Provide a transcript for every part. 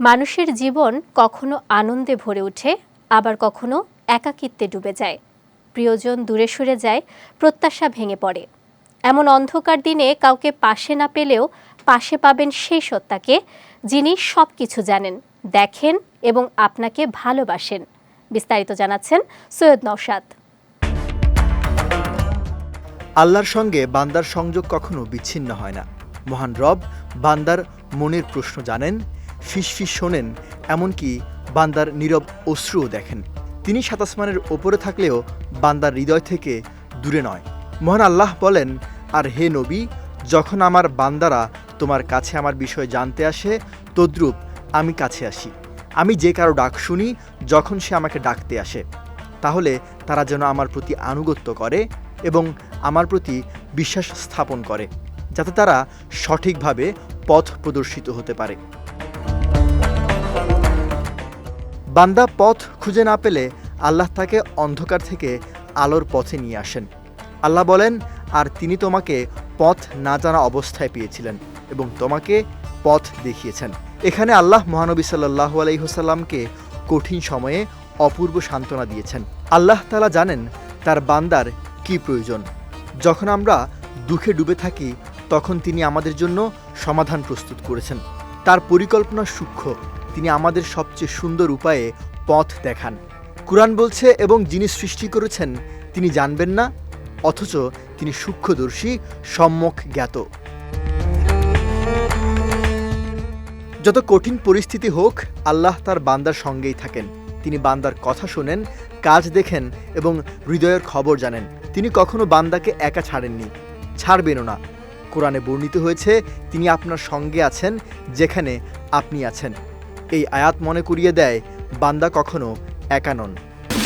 মানুষের জীবন কখনো আনন্দে ভরে ওঠে, আবার কখনো একাকিত্বে ডুবে যায়। প্রিয়জন দূরে সরে যায়, প্রত্যাশা ভেঙে পড়ে। এমন অন্ধকার দিনে কাউকে পাশে না পেলেও পাশে পাবেন সেই সত্তাকে, যিনি সব কিছু জানেন, দেখেন এবং আপনাকে ভালোবাসেন। বিস্তারিত জানাচ্ছেন সৈয়দ নওশাদ। আল্লাহর সঙ্গে বান্দার সংযোগ কখনো বিচ্ছিন্ন হয় না। মহান রব বান্দার মনের প্রশ্ন জানেন ফিসফিস শোনেন, এমনকি বান্দার নীরব অশ্রুও দেখেন। তিনি সাতাসমানের ওপরে থাকলেও বান্দার হৃদয় থেকে দূরে নয়। মহান আল্লাহ বলেন, আর হে নবী, যখন আমার বান্দারা তোমার কাছে আমার বিষয়ে জানতে আসে, তদ্রূপ আমি কাছে আসি। আমি যে কারও ডাক শুনি, যখন সে আমাকে ডাকতে আসে। তাহলে তারা যেন আমার প্রতি আনুগত্য করে এবং আমার প্রতি বিশ্বাস স্থাপন করে, যাতে তারা সঠিকভাবে পথ প্রদর্শিত হতে পারে। বান্দা পথ খুঁজে না পেলে আল্লাহ তাকে অন্ধকার থেকে আলোর পথে নিয়ে আসেন। আল্লাহ বলেন, আর তিনি তোমাকে পথ না জানা অবস্থায় পেয়েছিলেন এবং তোমাকে পথ দেখিয়েছেন। এখানে আল্লাহ মহানবী সাল্লাহ আলাইহসাল্লামকে কঠিন সময়ে অপূর্ব সান্ত্বনা দিয়েছেন। আল্লাহ তালা জানেন তার বান্দার কি প্রয়োজন। যখন আমরা দুঃখে ডুবে থাকি, তখন তিনি আমাদের জন্য সমাধান প্রস্তুত করেছেন। তার পরিকল্পনা সূক্ষ্ম তিনি আমাদের সবচেয়ে সুন্দর উপায়ে পথ দেখান। কুরআন বলছে এবং যিনি সৃষ্টি করেছেন, তিনি জানবেন না, অথচ তিনি সূক্ষ্মদর্শী, সম্যক জ্ঞাত। যত কঠিন পরিস্থিতি হোক, আল্লাহ তার বান্দার সঙ্গেই থাকেন। তিনি বান্দার কথা শোনেন, কাজ দেখেন এবং হৃদয়ের খবর জানেন। তিনি কখনো বান্দাকে একা ছাড়েননি, ছাড়বেনও না। কোরআনে বর্ণিত হয়েছে, তিনি আপনার সঙ্গে আছেন, যেখানে আপনি আছেন। এই আয়াত মনে করিয়ে দেয় বান্দা কখনো একা নন।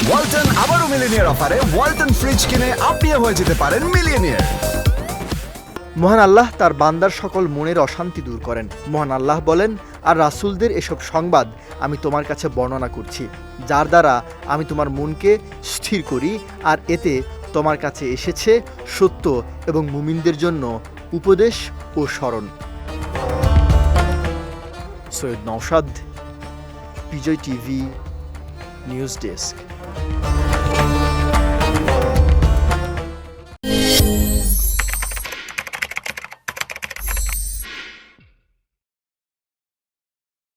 ওয়ালটন আবারও মিলিনিয়ার অফারে ওয়ালটন ফ্রিজ কিনে আপনিও হয়ে যেতে পারেন মিলিয়নিয়ার। মহান আল্লাহ তার বান্দার সকল মনের অশান্তি দূর করেন। মহান আল্লাহ বলেন আর রাসূলদের এসব সংবাদ আমি তোমার কাছে বর্ণনা করছি। যার দ্বারা আমি তোমার মনকে স্থির করি আর এতে তোমার কাছে এসেছে সত্য এবং মুমিনদের জন্য উপদেশ ও স্মরণ। সৈয়দ নৌসাদ বিজয় টিভি নিউজ ডেস্ক